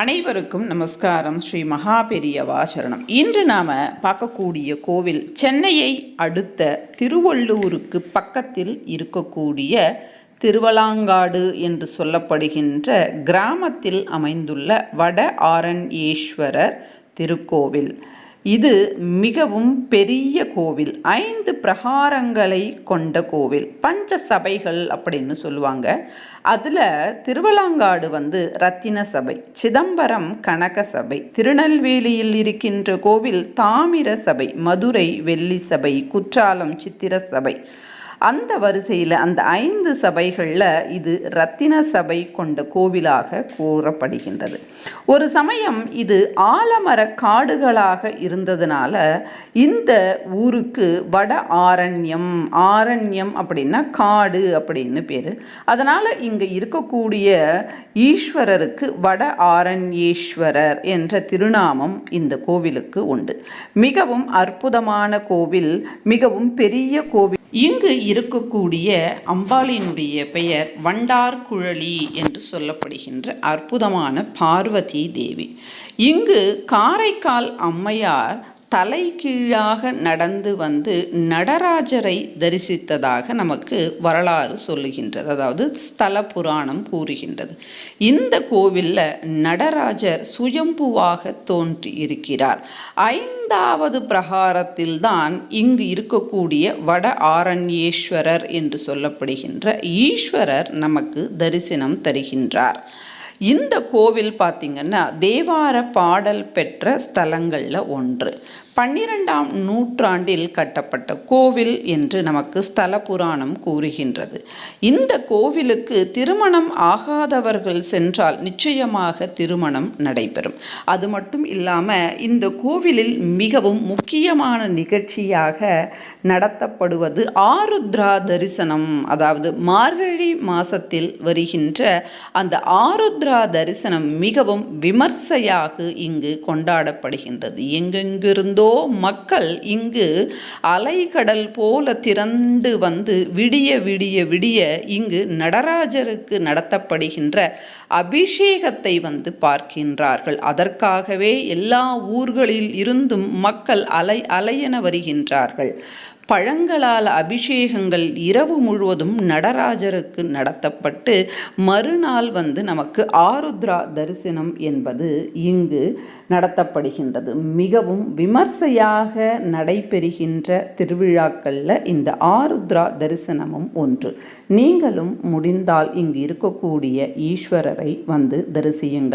அனைவருக்கும் நமஸ்காரம். ஸ்ரீ மகாபெரியவா சரணம். இன்று நாம் பார்க்கக்கூடிய கோவில் சென்னையை அடுத்த திருவள்ளூருக்கு பக்கத்தில் இருக்கக்கூடிய திருவலாங்காடு என்று சொல்லப்படுகின்ற கிராமத்தில் அமைந்துள்ள வட ஆரண்யேஸ்வரர் திருக்கோவில். இது மிகவும் பெரிய கோவில். ஐந்து பிரகாரங்களை கொண்ட கோவில். பஞ்ச சபைகள் அப்படின்னு சொல்லுவாங்க. அதில் திருவலாங்காடு வந்து ரத்தின சபை சிதம்பரம் கனக சபை திருநெல்வேலியில் இருக்கின்ற கோவில் தாமிர சபை மதுரை வெள்ளி சபை குற்றாலம் சித்திர சபை அந்த வரிசையில் அந்த ஐந்து சபைகளில் இது ரத்தின சபை கொண்ட கோவிலாக கூறப்படுகின்றது. ஒரு சமயம் இது ஆலமர காடுகளாக இருந்ததுனால இந்த ஊருக்கு வட ஆரண்யம் ஆரண்யம் அப்படின்னா காடு அப்படின்னு பேர். அதனால் இங்கே இருக்கக்கூடிய ஈஸ்வரருக்கு வட ஆரண்யேஸ்வரர் என்ற திருநாமம் இந்த கோவிலுக்கு உண்டு. மிகவும் அற்புதமான கோவில் மிகவும் பெரிய கோவில். இங்கு இருக்கக்கூடிய அம்பாளினுடைய பெயர் வண்டார் குழலி என்று சொல்லப்படுகின்ற அற்புதமான பார்வதி தேவி. இங்கு காரைக்கால் அம்மையார் தலை கீழாக நடந்து வந்து நடராஜரை தரிசித்ததாக நமக்கு வரலாறு சொல்லுகின்றது. அதாவது ஸ்தல புராணம் கூறுகின்றது. இந்த கோவிலில் நடராஜர் சுயம்புவாக தோன்றி இருக்கிறார். ஐந்தாவது பிரகாரத்தில்தான் இங்கு இருக்கக்கூடிய வட ஆரண்யேஸ்வரர் என்று சொல்லப்படுகின்ற ஈஸ்வரர் நமக்கு தரிசனம் தருகின்றார். இந்த கோவில் பார்த்திங்கன்னா தேவார பாடல் பெற்ற ஸ்தலங்களில் ஒன்று. பன்னிரெண்டாம் நூற்றாண்டில் கட்டப்பட்ட கோவில் என்று நமக்கு ஸ்தல புராணம் கூறுகின்றது. இந்த கோவிலுக்கு திருமணம் ஆகாதவர்கள் சென்றால் நிச்சயமாக திருமணம் நடைபெறும். அது மட்டும் இல்லாமல் இந்த கோவிலில் மிகவும் முக்கியமான நிகழ்ச்சியாக நடத்தப்படுவது ஆருத்ரா தரிசனம். அதாவது மார்கழி மாசத்தில் வருகின்ற அந்த ஆருத்ரா தரிசனம் மிகவும் விமர்சையாக இங்கு கொண்டாடப்படுகின்றது. எங்கெங்கிருந்தோ மக்கள் இங்கு அலைகடல் போல திரண்டு வந்து விடிய விடிய விடிய இங்கு நடராஜருக்கு நடத்தப்படுகின்ற அபிஷேகத்தை வந்து பார்க்கின்றார்கள். அதற்காகவே எல்லா ஊர்களில் இருந்தும் மக்கள் அலை அலையென வருகின்றார்கள். பழங்களால் அபிஷேகங்கள் இரவு முழுவதும் நடராஜருக்கு நடத்தப்பட்டு மறுநாள் வந்து நமக்கு ஆருத்ரா தரிசனம் என்பது இங்கு நடத்தப்படுகின்றது. மிகவும் விமர்சையாக நடைபெறுகின்ற திருவிழாக்களில் இந்த ஆருத்ரா தரிசனமும் ஒன்று. நீங்களும் முடிந்தால் இங்கு இருக்கக்கூடிய ஈஸ்வரரை வந்து தரிசியுங்கள்.